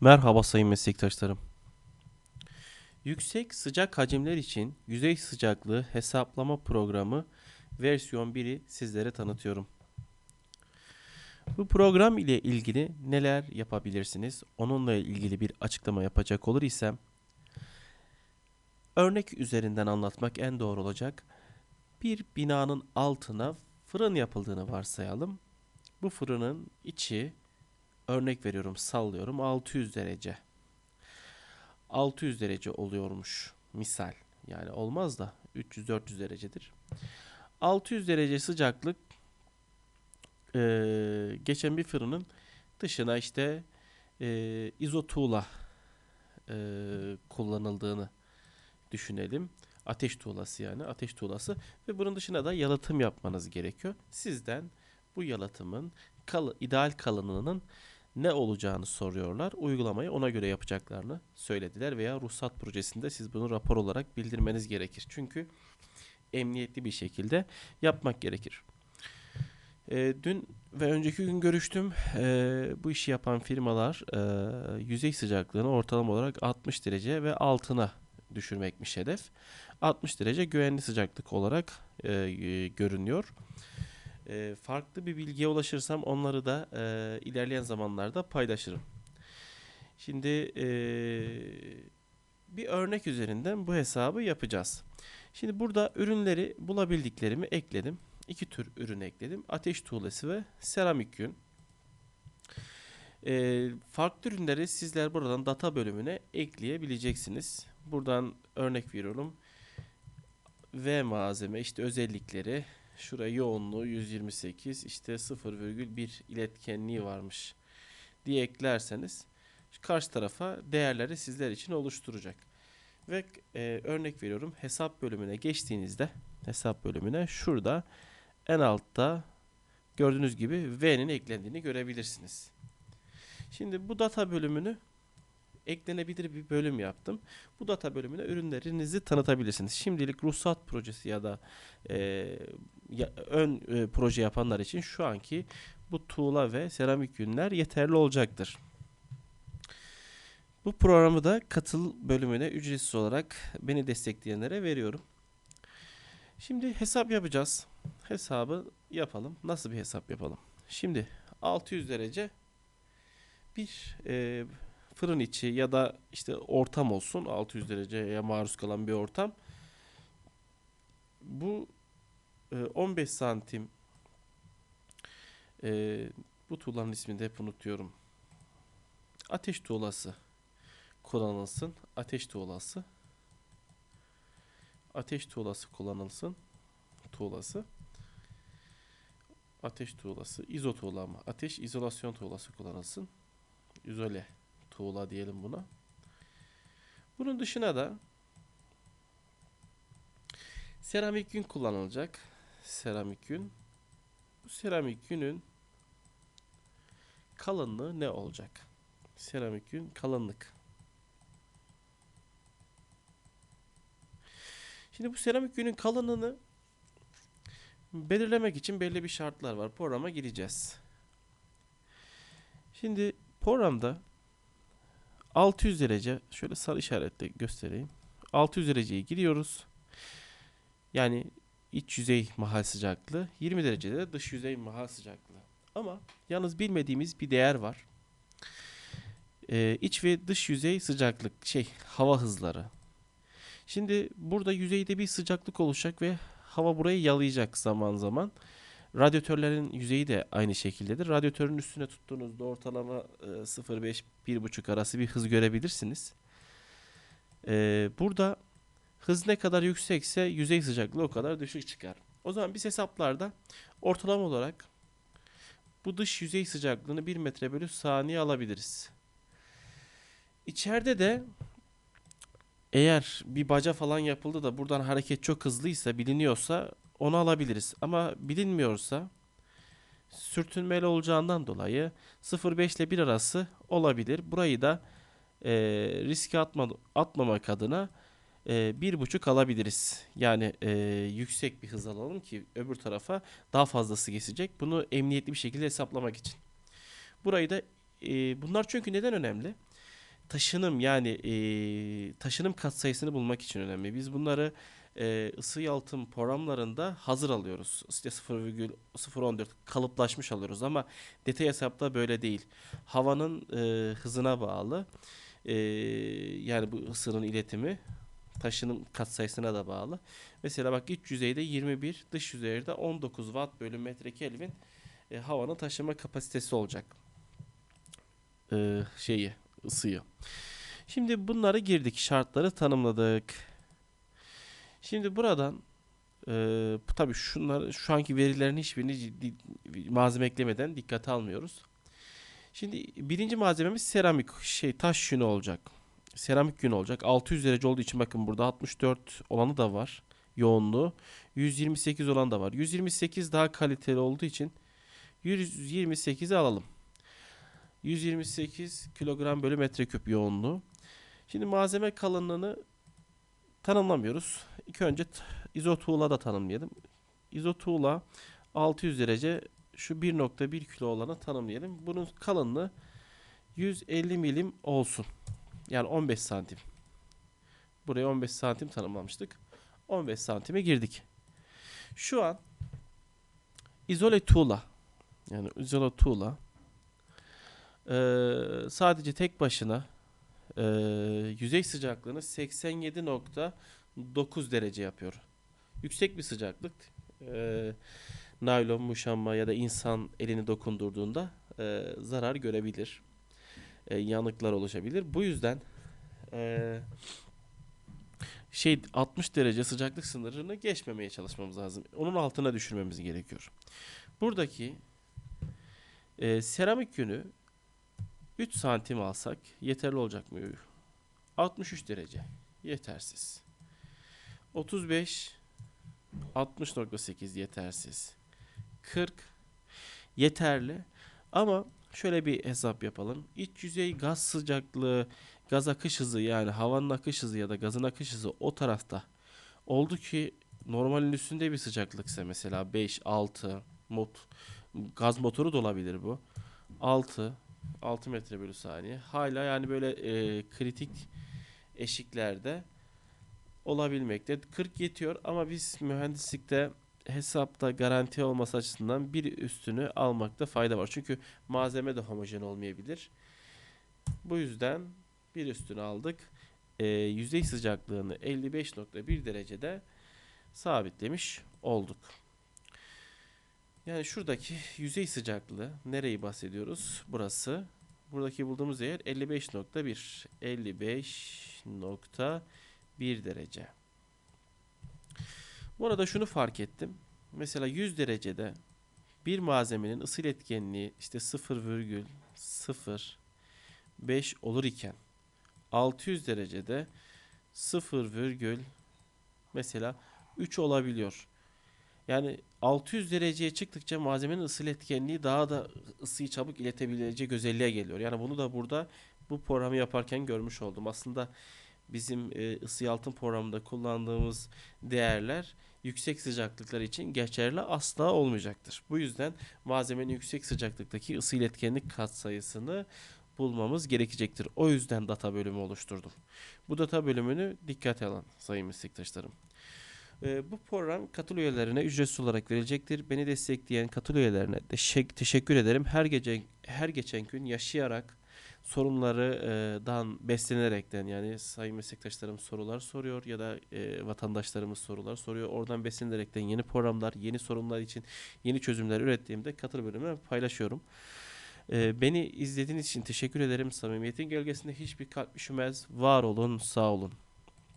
Merhaba sayın meslektaşlarım. Yüksek sıcak hacimler için yüzey sıcaklığı hesaplama programı versiyon 1'i sizlere tanıtıyorum. Bu program ile ilgili neler yapabilirsiniz? Onunla ilgili bir açıklama yapacak olur isem örnek üzerinden anlatmak en doğru olacak. Bir binanın altına fırın yapıldığını varsayalım. Bu fırının içi örnek veriyorum sallıyorum 600 derece. 600 derece oluyormuş misal. Yani olmaz da 300-400 derecedir. 600 derece sıcaklık eee, geçen bir fırının dışına işte eee izotuğla eee, kullanıldığını düşünelim. Ateş tuğlası yani ateş tuğlası ve bunun dışına da yalıtım yapmanız gerekiyor. Sizden bu yalıtımın kal ideal kalınlığının ne olacağını soruyorlar. Uygulamayı ona göre yapacaklarını söylediler veya ruhsat projesinde siz bunu rapor olarak bildirmeniz gerekir. Çünkü emniyetli bir şekilde yapmak gerekir. Ee, dün ve önceki gün görüştüm. Ee, bu işi yapan firmalar e, yüzey sıcaklığını ortalama olarak 60 derece ve altına düşürmekmiş hedef. 60 derece güvenli sıcaklık olarak e, e, görünüyor. E, farklı bir bilgiye ulaşırsam onları da e, ilerleyen zamanlarda paylaşırım. Şimdi e, bir örnek üzerinden bu hesabı yapacağız. Şimdi burada ürünleri bulabildiklerimi ekledim. İki tür ürün ekledim. Ateş tuğlası ve seramik yün. E, farklı ürünleri sizler buradan data bölümüne ekleyebileceksiniz. Buradan örnek veriyorum. V malzeme işte özellikleri Şuraya yoğunluğu 128 işte 0,1 iletkenliği varmış diye eklerseniz karşı tarafa değerleri sizler için oluşturacak. Ve e, örnek veriyorum hesap bölümüne geçtiğinizde hesap bölümüne şurada en altta gördüğünüz gibi V'nin eklendiğini görebilirsiniz. Şimdi bu data bölümünü eklenebilir bir bölüm yaptım. Bu data bölümüne ürünlerinizi tanıtabilirsiniz. Şimdilik ruhsat projesi ya da e, ön e, proje yapanlar için şu anki bu tuğla ve seramik yünler yeterli olacaktır. Bu programı da katıl bölümüne ücretsiz olarak beni destekleyenlere veriyorum. Şimdi hesap yapacağız. Hesabı yapalım. Nasıl bir hesap yapalım? Şimdi 600 derece bir e, fırın içi ya da işte ortam olsun 600 dereceye maruz kalan bir ortam. Bu 15 santim e, bu tuğlanın ismini de hep unutuyorum. Ateş tuğlası kullanılsın. Ateş tuğlası. Ateş tuğlası kullanılsın. Tuğlası. Ateş tuğlası. İzo tuğla mı? Ateş izolasyon tuğlası kullanılsın. İzole tuğla diyelim buna. Bunun dışına da seramik yün kullanılacak. Seramik yün. Bu seramik yünün kalınlığı ne olacak? Seramik yün kalınlık. Şimdi bu seramik yünün kalınlığını belirlemek için belli bir şartlar var. Programa gireceğiz. Şimdi programda 600 derece şöyle sarı işaretle göstereyim. 600 dereceyi giriyoruz. Yani iç yüzey mahal sıcaklığı 20 derecede de dış yüzey mahal sıcaklığı. Ama yalnız bilmediğimiz bir değer var. Ee, iç ve dış yüzey sıcaklık şey hava hızları. Şimdi burada yüzeyde bir sıcaklık oluşacak ve hava burayı yalayacak zaman zaman. Radyatörlerin yüzeyi de aynı şekildedir. Radyatörün üstüne tuttuğunuzda ortalama e, 0.5-1.5 arası bir hız görebilirsiniz. Ee, burada hız ne kadar yüksekse yüzey sıcaklığı o kadar düşük çıkar. O zaman biz hesaplarda ortalama olarak bu dış yüzey sıcaklığını 1 metre bölü saniye alabiliriz. İçeride de eğer bir baca falan yapıldı da buradan hareket çok hızlıysa biliniyorsa onu alabiliriz. Ama bilinmiyorsa sürtünmeli olacağından dolayı 0.5 ile 1 arası olabilir. Burayı da e, riske atma, atmamak adına bir buçuk alabiliriz. Yani e, yüksek bir hız alalım ki öbür tarafa daha fazlası geçecek. Bunu emniyetli bir şekilde hesaplamak için. Burayı da e, bunlar çünkü neden önemli? taşınım yani e, taşınım katsayısını bulmak için önemli. Biz bunları e, ısı yalıtım programlarında hazır alıyoruz. İşte 0,014 kalıplaşmış alıyoruz ama detay hesapta böyle değil. Havanın e, hızına bağlı. E, yani bu ısının iletimi taşınım katsayısına da bağlı. Mesela bak iç yüzeyde 21, dış yüzeyde 19 watt bölü metre Kelvin e, havanın taşıma kapasitesi olacak. E, şeyi, ısıyı. Şimdi bunları girdik, şartları tanımladık. Şimdi buradan e, tabii şunlar şu anki verilerin hiçbirini ciddi, malzeme eklemeden dikkate almıyoruz. Şimdi birinci malzememiz seramik şey taş yünü olacak. Seramik yün olacak. 600 derece olduğu için bakın burada 64 olanı da var. Yoğunluğu. 128 olan da var. 128 daha kaliteli olduğu için 128'i alalım. 128 kilogram bölü metreküp yoğunluğu. Şimdi malzeme kalınlığını tanımlamıyoruz. İlk önce izotuğla da tanımlayalım. İzotuğla 600 derece şu 1.1 kilo olanı tanımlayalım. Bunun kalınlığı 150 milim olsun. Yani 15 santim. Buraya 15 santim tanımlamıştık. 15 santime girdik. Şu an izole tuğla yani izole tuğla eee, sadece tek başına eee, yüzey sıcaklığını 87.9 derece yapıyor. Yüksek bir sıcaklık. Eee, naylon, muşamba ya da insan elini dokundurduğunda eee, zarar görebilir. Eee, yanıklar oluşabilir. Bu yüzden eee, şey 60 derece sıcaklık sınırını geçmemeye çalışmamız lazım. Onun altına düşürmemiz gerekiyor. Buradaki eee, seramik yünü 3 santim alsak yeterli olacak mı? 63 derece. Yetersiz. 35 60.8 yetersiz. 40 yeterli. Ama şöyle bir hesap yapalım. İç yüzey gaz sıcaklığı, gaz akış hızı yani havanın akış hızı ya da gazın akış hızı o tarafta oldu ki normalin üstünde bir sıcaklıksa mesela 5, 6 mot gaz motoru da olabilir bu. 6 6 metre bölü saniye. Hala yani böyle e, kritik eşiklerde olabilmekte. 40 yetiyor ama biz mühendislikte hesapta garanti olması açısından bir üstünü almakta fayda var. Çünkü malzeme de homojen olmayabilir. Bu yüzden bir üstünü aldık. E, yüzey sıcaklığını 55.1 derecede sabitlemiş olduk. Yani şuradaki yüzey sıcaklığı nereyi bahsediyoruz? Burası. Buradaki bulduğumuz yer 55.1. 55.1 derece. Bu arada şunu fark ettim. Mesela 100 derecede bir malzemenin ısı iletkenliği işte 0,05 olur iken 600 derecede 0, virgül mesela 3 olabiliyor. Yani 600 dereceye çıktıkça malzemenin ısı iletkenliği daha da ısıyı çabuk iletebilecek özelliğe geliyor. Yani bunu da burada bu programı yaparken görmüş oldum. Aslında bizim e, ısı yalıtım programında kullandığımız değerler yüksek sıcaklıklar için geçerli asla olmayacaktır. Bu yüzden malzemenin yüksek sıcaklıktaki ısı iletkenlik katsayısını bulmamız gerekecektir. O yüzden data bölümü oluşturdum. Bu data bölümünü dikkate alın sayın meslektaşlarım. Ee, bu program katıl üyelerine ücretsiz olarak verilecektir. Beni destekleyen katıl üyelerine teşek- teşekkür ederim. Her gece her geçen gün yaşayarak sorunlardan beslenerekten yani sayın meslektaşlarım sorular soruyor ya da e, vatandaşlarımız sorular soruyor. Oradan beslenerekten yeni programlar, yeni sorunlar için yeni çözümler ürettiğimde katıl bölümüne paylaşıyorum. Ee, beni izlediğiniz için teşekkür ederim. Samimiyetin gölgesinde hiçbir kalp üşümez. Var olun, sağ olun.